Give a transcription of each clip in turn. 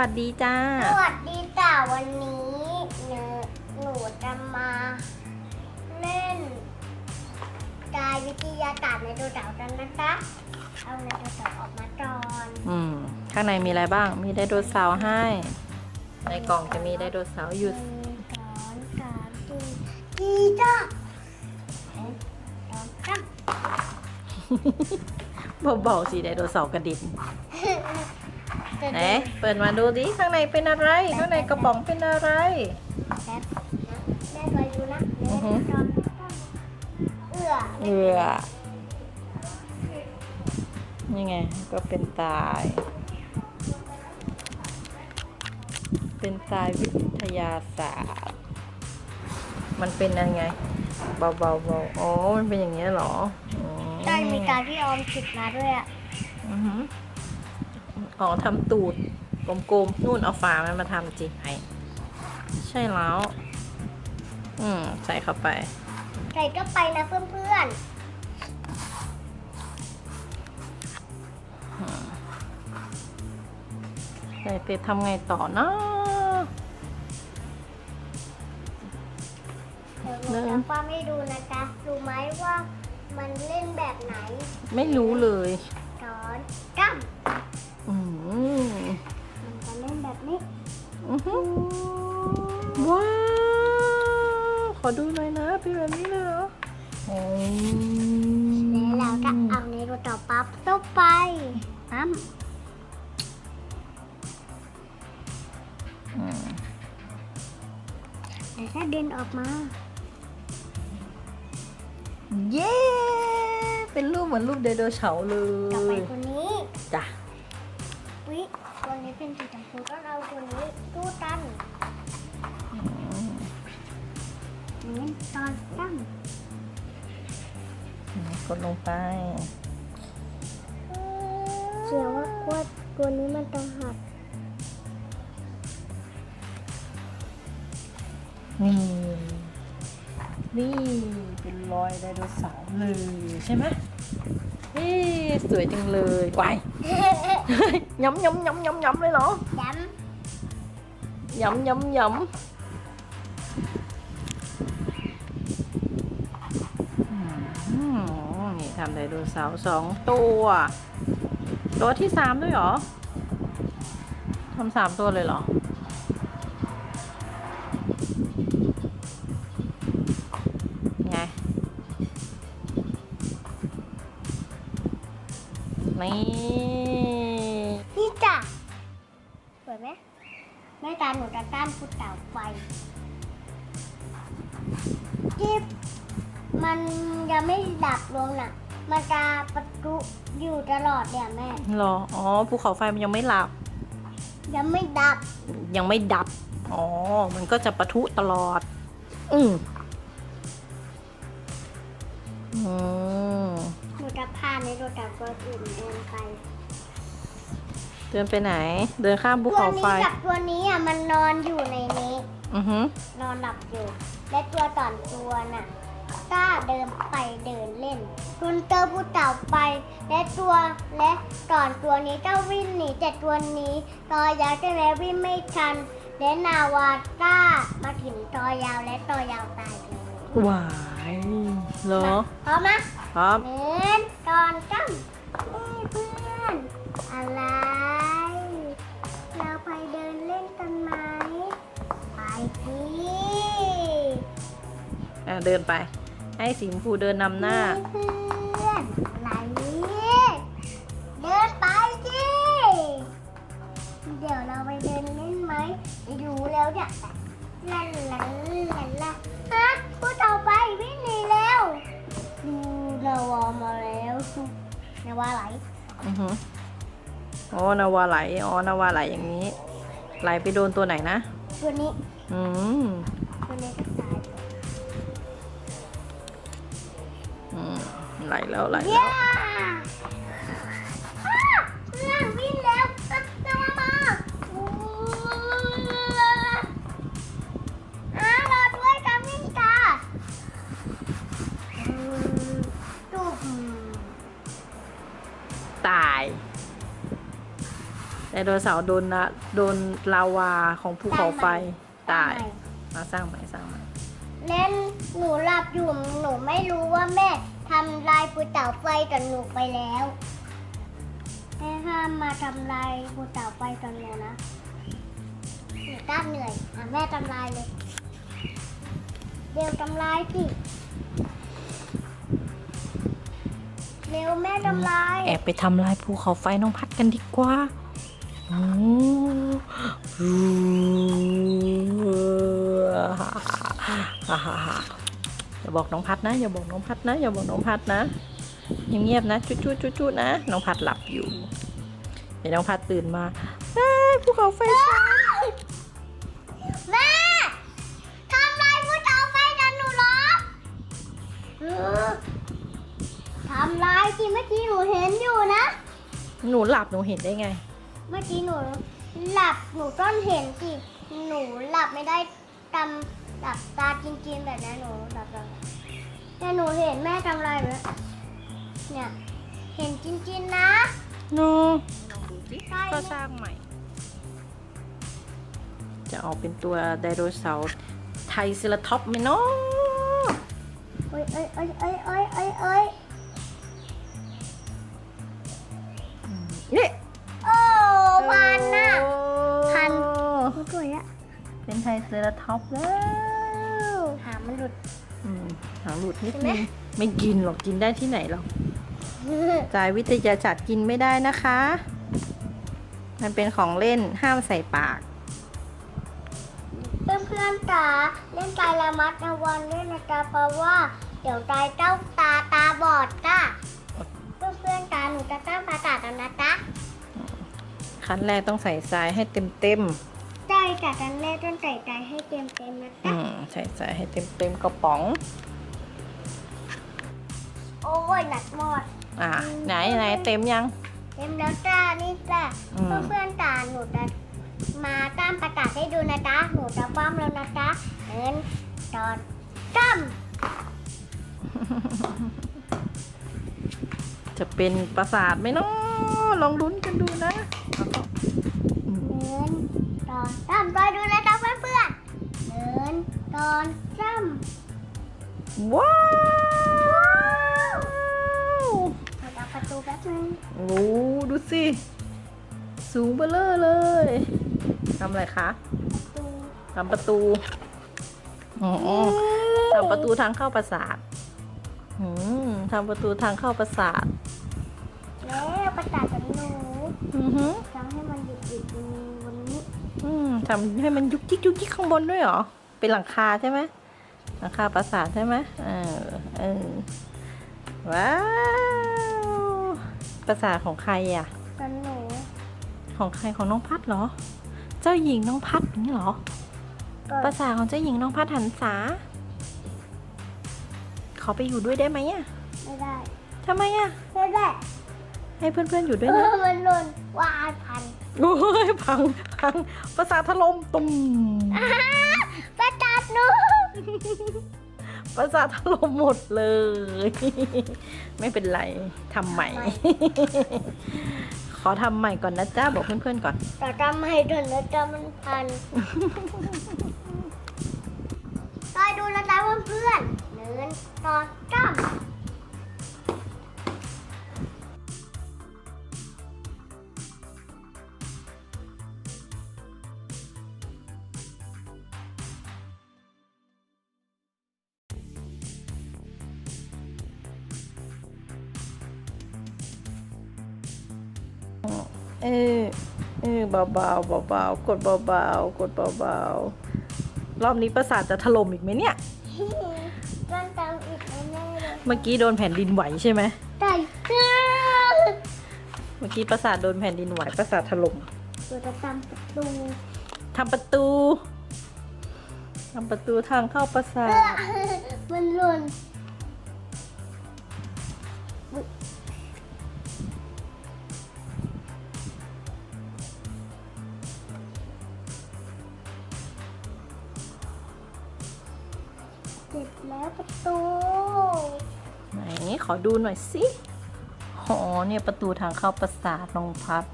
วัสดีจ้า สวัสดีจ้าวันนี้หนูหนูจะมาเล่นกายวิทยาศาสตร์ในตัวเต่ากันนะจ๊ะเอาในตัวเต่าออกมาก่อนอืมข้างในมีอะไรบ้าง มีไดโนเสาร์ให้ ในกล่องจะมีไดโนเสาร์อยู่หนึ่งสองสามสี่กี่จ้าหนึ่งสองสามเบาๆสิไดโนเสาร์กระดิน ไหนเปิดมาดูดิข้างในเป็นอะไร ข้างในกระป๋องเป็นอะไรแป๊บนะแม่ไปดูนะหนึ่อืงอฮึสองสามเอื้อเอือนี่ไงก็เป็นตาย เป็นตายวิทยาศาสตร์ มันเป็นยังไงเบาๆเบาอ๋อมันเป็นอย่างนี้ยเหรออืมได้มีการที่ออมจิตมาด้วยอะ อือหือ อ๋อทำตูดกลมๆนู่นเอาฝามันมาทำจิไอใช่แล้ว อืม ใส่เข้าไป ใส่ก็ไปนะเพื่อนใส่เสร็จทำไงต่อเนาะๆเดี๋ยวหนูจะป้าให้ดูนะจ๊ะรู้ไหมว่ามันเล่นแบบไหน ไม่รู้เลย ดูหน่อยนะเป็นแบบนี้เลยเหรออืมแล้วเราก็เอาในรูต่อปั๊บตุ๊บไปปั๊มอืมแล้วก็เดินออกมา เย้ เป็นรูปเหมือนรูปไดโนเสาร์เลต่อไปยตัวนี้จ้ะวิตัวนี้เป็นสีชมพูก็เอาตัวนี้ตู้ตัน นี่ตอนกั้มกดลงไปเชื่อว่าว่าตัวนี้มันต้องหักนี่ นี่เป็นรอยไดโนเสาร์เลยใช่ไหมนี่สวยจังเลยไวายย้ำย้ำย้ำย้ำย้ำเลยเหรอย้ย้ำย้ำย้ำ ทำไดโนเสาร์สองตัว ตัวที่สามด้วยเหรอทำสามตัวเลยเหรอ ไง นี่นี่จ้ะสวยไหมแม่ตาหนูจะต้านภูเต่าไฟที่มันยังไม่ดับลงน่ะ มันจะประจุอยู่ตลอดเนี่ยแม่ เหรอ อ๋อ ภูเขาไฟมันยังไม่หลับ ยังไม่ดับ ยังไม่ดับ อ๋อ มันก็จะปะทุตลอด อืมอืมหนูจะพาในรถดับตัวอื่นเดินไปเดินไปไหน เดินข้ามภูตัวเขาไฟนี้กับตัวนี้อะมันนอนอยู่ในนี้ อือหือนอนหลับอยู่ และตัวต่อนตัวน่ะ ก็เดินไปเดินเล่นคุณเจอผู้เต่าไป และตัวและก่อนตัวนี้ก็วิ่งหนีแต่ตัวนี้ตอยาวใช่ไหมวิ่งไม่ทัน และนาวาก้ามาถึงตอยาวและตอยาวตายเลยหวายเหรอพร้อมไหมครับเดินก่อนกั้มเอ้ยเพื่อนอะไรเราไปเดินเล่นกันไหมไปสิอะเดินไป ให้สีชมพูเดินนำหน้า เพื่อนไหนเดินไปสิเดี๋ยวเราไปเดินเล่นไหมรู้แล้วเนี่ยลันลันลันลันฮะผู้ต่อไปวิ่งหนีแล้วดูนาวามาแล้วนาวาไหลอือหืออ๋อนาวาไหลอ๋อนาวาไหลอย่างนี้ ไหลไปโดนตัวไหนนะ ตัวนี้ อืมตัวนี้ ไหลแล้วไหลเย้แล้วอ้าเพื่อนวิ่งแล้วอะนาวามาอู้อ่ารอด้วยกันวิ่งจ้าอืมตุ่มตายไดโดเสาร์โดนนะโดนลาวาของภูเขาไฟตายมาสร้างใหม่สร้างใหม่เล่นหนูหลับอยู่หนูไม่รู้ว่าแม่ ทำลายภูเต่าไฟต่อหนูไปแล้วแม่ห้ามมาทำลายภูเต่าไฟต่อหนูนะหนูต้านเหนื่อยอะแม่ทำลายเลย เดี๋ยวทำลายสิเร็วแม่ทำลาย แอบไปทำลายภูเขาไฟน้องพัดกันดีกว่าโอ้โห อย่าบอกน้องพัดนะอย่าบอกน้องพัดนะอย่าบอกน้องพัดนะเงียบๆนะจุ๊ๆจุ๊ๆนะ น้องพัดหลับอยู่ เดี๋ยวน้องพัดตื่นมาเอ้ยภูเขาไฟฉันแม่ทำลายภูเขาไฟต่อหนูเหรอเออทำลายสิเมื่อกี้หนูเห็นอยู่นะ หนูหลับหนูเห็นได้ไง เมื่อกี้หนูหลับหนูต้องเห็นสิหนูหลับไม่ได้ตำ หลับตาจริงๆแบบนั้นหนูหลับแบบแต่หนูเห็นแม่ทำอะไรแบบเนี่ยเห็นจริงๆนะโนลองดูสิใช่ก็สร้างใหม่ จะออกเป็นตัวไดโนเสาร์ไทรเซราท็อปส์ไหมเนาะเอ้ยเอ้ยเอ้ยเอ้ยเอ้ยเอ้ยเอ้ยนี่ ทรเซราท็อปส์แล้ว หางมันหลุด อืมหางหลุดนิดเห็นไหมนึงไม่กินหรอกกินได้ที่ไหนหรอกจ่ายวิทยาจัดกินไม่ได้นะคะ มันเป็นของเล่นห้ามใส่ปาก เพื่อนเพื่อนๆจ๋าเล่นตายละมัดระวังด้วยนะจ๊ะเพราะว่า เดี๋ยวตายเจ้าตาตาบอดจ้ะเพื่อนเพื่อนๆจ๋าหนูจะตั้งภาษาแล้วนะจ๊ะขั้นแรกต้องใส่ทรายให้เต็มเต็มใจจากกันแรกต้นใส่ใจให้เต็มเต็มๆนะๆอืจ๊ะมใส่ทรายให้เต็มเต็มๆกระป๋อง โอ้ยหนักหมด อ่า ไหนไหนเต็มยัง เต็มแล้วจ้านี่จ้ะอืม เพื่อนเพื่อนๆจ๋าหนูจะมาตั้งประกาศให้ดูนะจ๊ะหนูจะป้อมแล้วนะจ๊ะเงินตอนตั้มจะเป็นปราสาทไหมเนาะลองลุ้นกันดูนะอืมเงิน ตอนตั้มรอยดูนะจ๊ะเพื่อนเพื่อนๆเงินตอนตั้มว้าวเราจะประตูแป๊บนึงโอ้ดูสิ สูงเบลเลอร์เลยทำอะไรคะประตูทำประตูอ๋อทำประตูทางเข้าปราสาทอืมทำประตูทางเข้าปราสาทแล้วประกาศกับหนูอือหือทำให้มันหยุดหยุดบนนี้ อืมทำให้มันยุกยิกยุกยิกข้างบนด้วยเหรอ เป็นหลังคาใช่ไหมหลังคาปราสาทใช่ไหมเออเออว้าวปราสาทของใครอะกับหนู ของใครของน้องพัดเหรอ เจ้าหญิงน้องพัดอย่างนี้เหรอก็ปราสาทของเจ้าหญิงน้องพัดหันษาขอไปอยู่ด้วยได้ไหมอะ ไม่ได้ทำไมอะ ไม่ได้ ให้เพื่อนๆอยู่เอด้วยนะอมันหล่นวายพันโอ้ยพัง พังปราสาทถล่มตุ่มอ้าประกาศหนูปราสาทถล่มหมดเลย ไม่เป็นไรทำใหม่ ขอทำใหม่ก่อนนะจ้าบอกเพื่อนๆก่อนแต่ทำไมถึงนะจ๊ะมันพันคอยดูนะจ๊ะเพื่อนๆเนินตอนจ้ำ เออเออเบาๆเบาๆกดเบาๆกดเบาๆรอบนี้ปราสาทจะถล่มอีกไหมเนี่ยมันตามอีกแน่ๆเลยเมื่อกี้โดนแผ่นดินไหวใช่ไหมไก่เมื่อกี้ปราสาทโดนแผ่นดินไหวปราสาทถล่มตัวจะตามประตูทำประตูทำประตูทางเข้าปราสาเอทอมันหล่น อดูหน่อยสิอ๋อเนี่ยประตูทางเข้าปราสาทน้องพัด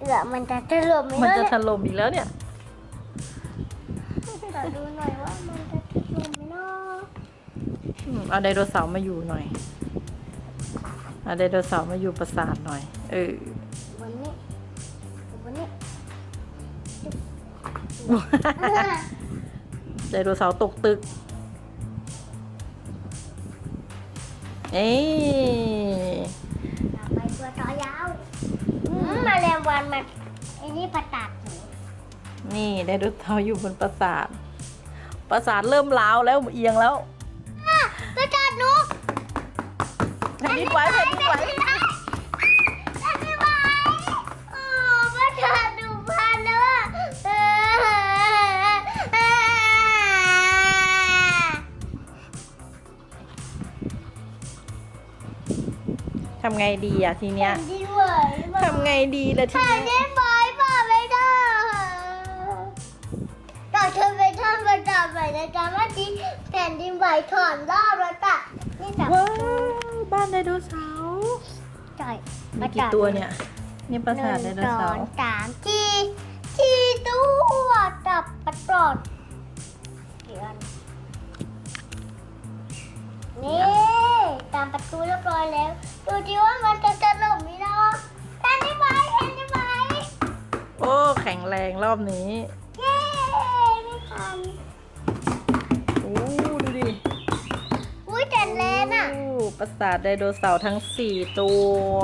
เอือมันจะถล่มไหมมันเนาะจะเนี่ยถล่มอีกแล้วเนี่ย ขอดูหน่อยว่ามันจะถล่มไหมเนาะอืมเอาไดโนเสาร์มาอยู่หน่อยเอาไดโนเสาร์มาอยู่ปราสาทหน่อย เออบนนี้บนนี้ไดโนเสาร์ตกตึก เอ้ยต่อไปตัวต่อยาวอืมแมาแรงวันมันไอ้นี่ประตัดหนูนี่ไดโนเสาร์อยู่บนปราสาท ปราสาทเริ่มล้าวแล้วเอียงแล้วอะประตัดหนูแผ่นดินไหวแผ่นดินไหว ทำไงดีอะทีเนี้ยแผ่นดินไหวทำไงดีล่ะทีแผ่นเนี้ดิยนไหวป่ะไม่ได้ต่อเธอไปทำประตัดไปนะจ๊ะเมื่อกี้แผ่นดินไหวถอนรอบแล้วจ้ะนี่จ้ะว้าวบ้านไดโนเสาร์จ่อยมีกี่ตัวเนี่ยนี่ปราสาทไดโนเสาหนึ่ร์งสองสาม ดูดิว่ามันจะจะหลบไหมเนาะแทนได้ไหมแทนได้ไหมโอ้แข็งแรงรอบนี้เย้ไม่ทันโอ้ดูดิอุ้ยแต่แรงอะโอ้ปราสาทไดโนเสาร์ทั้งสี่ตัว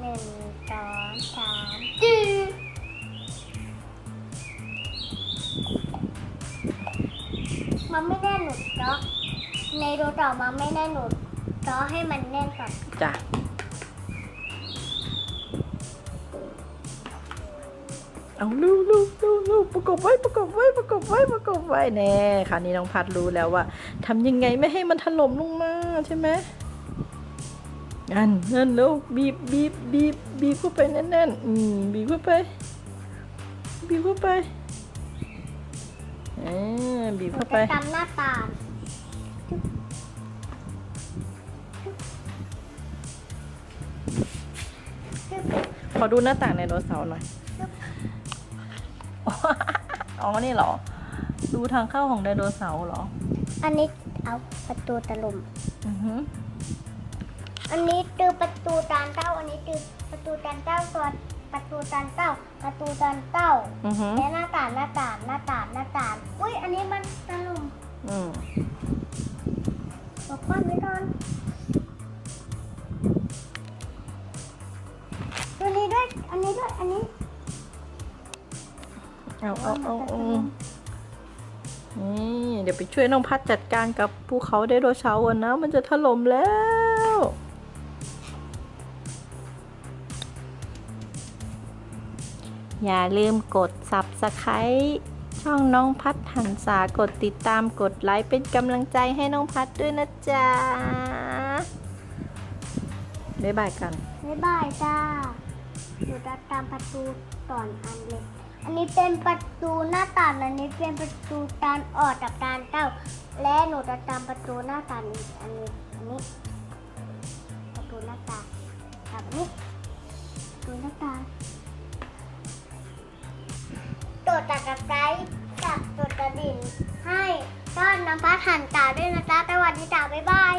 หนึ่งสองสามจืดมันไม่แน่นหนุดเนาะในโดต่อมาไม่แน่นหนุด เนาะให้มันแน่นก่อนจ้ะเอาลูกลูกลูกลูกประกบไว้ประกบไว้ประกบไว้ประกบไว้แน่คราวนี้น้องพัดรู้แล้วว่าทำยังไงไม่ให้มันถล่มลงมาใช่ไหมงั้นนั่นลูกบีบบีบบีบบีบเข้าไปแน่นๆอืมบีบเข้าไป บีบเข้าไปอ่าบีบเข้าไปจะจำหน้าตาล อดูหน้าต่างไดโนเสาร์หน่อย อ๋อ นี่เหรอ ดูทางเข้าของไดโนเสาร์เหรอ อันนี้เอาประตูตะลุม อือหืออันนี้ตือประตูตานเต้า อันนี้ตือประตูตานเต้าตัวประตูตานเต้า ประตูตานเต้าอือหือและหน้าต่างหน้าต่างหน้าต่างหน้าต่างอุ้ยอันนี้มันตะลุมอืมบอกคว่ำไว้ก่อน อันนี้ด้วย อันนี้ เอาเอาเอาเอานี่เดี๋ยวไปช่วยน้องพัดจัดการกับภูเขาไดโนเสาร์ก่อนนะ มันจะถล่มแล้วอย่าลืมกด subscribe ช่องน้องพัดหันษากดติดตามกดไลค์เป็นกำลังใจให้น้องพัดด้วยนะจ๊ะ บ๊ายบายกัน บ๊ายบายจ้า หนูจะตามประตูก่อนอันเล็กอันนี้เป็นประตูหน้าต่าง อันนี้เป็นประตูตานออกจากตานเต้า และหนูจะตามประตูหน้าต่างอีกอันนี้ อันนี้ ประตูหน้าต่างแบบนี้ประตูหน้าต่างตัวตัดกระไกกับตัวกระดิ่งให้ต้อนน้ำพัดหันตาด้วยนะจ๊ะสวัสดีจ้าบ๊ายบาย